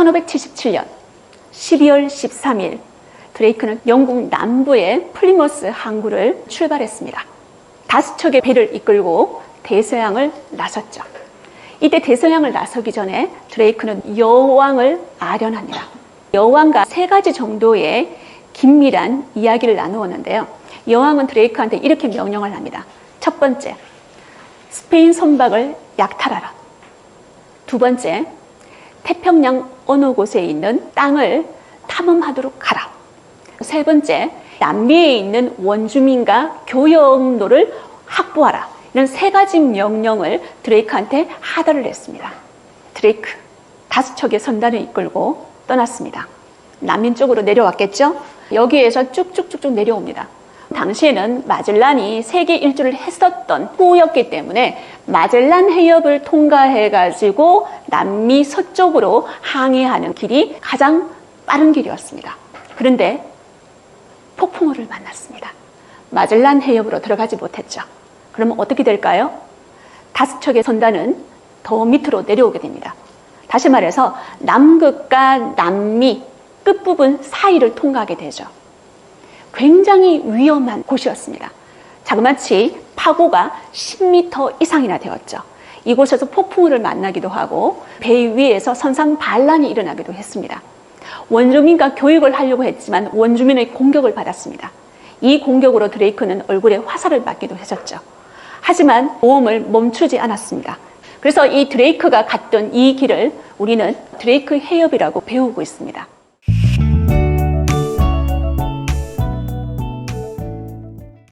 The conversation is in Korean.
1577년 12월 13일 드레이크는 영국 남부의 플리머스 항구를 출발했습니다. 다섯 척의 배를 이끌고 대서양을 나섰죠. 이때 대서양을 나서기 전에 드레이크는 여왕을 아련합니다. 여왕과 세 가지 정도의 긴밀한 이야기를 나누었는데요. 여왕은 드레이크한테 이렇게 명령을 합니다. 첫 번째, 스페인 선박을 약탈하라. 두 번째, 태평양 어느 곳에 있는 땅을 탐험하도록 하라. 세 번째, 남미에 있는 원주민과 교역로를 확보하라. 이런 세 가지 명령을 드레이크한테 하달을 했습니다. 드레이크, 다섯 척의 선단을 이끌고 떠났습니다. 남민 쪽으로 내려왔겠죠? 여기에서 쭉쭉쭉쭉 내려옵니다. 당시에는 마젤란이 세계 일주를 했었던 후였기 때문에 마젤란 해협을 통과해 가지고 남미 서쪽으로 항해하는 길이 가장 빠른 길이었습니다. 그런데 폭풍우를 만났습니다. 마젤란 해협으로 들어가지 못했죠. 그러면 어떻게 될까요? 다섯 척의 선단은 더 밑으로 내려오게 됩니다. 다시 말해서 남극과 남미 끝부분 사이를 통과하게 되죠. 굉장히 위험한 곳이었습니다. 자그마치 파고가 10m 이상이나 되었죠. 이곳에서 폭풍우를 만나기도 하고 배 위에서 선상 반란이 일어나기도 했습니다. 원주민과 교육을 하려고 했지만 원주민의 공격을 받았습니다. 이 공격으로 드레이크는 얼굴에 화살을 맞기도 했었죠. 하지만 모험을 멈추지 않았습니다. 그래서 이 드레이크가 갔던 이 길을 우리는 드레이크 해협이라고 배우고 있습니다.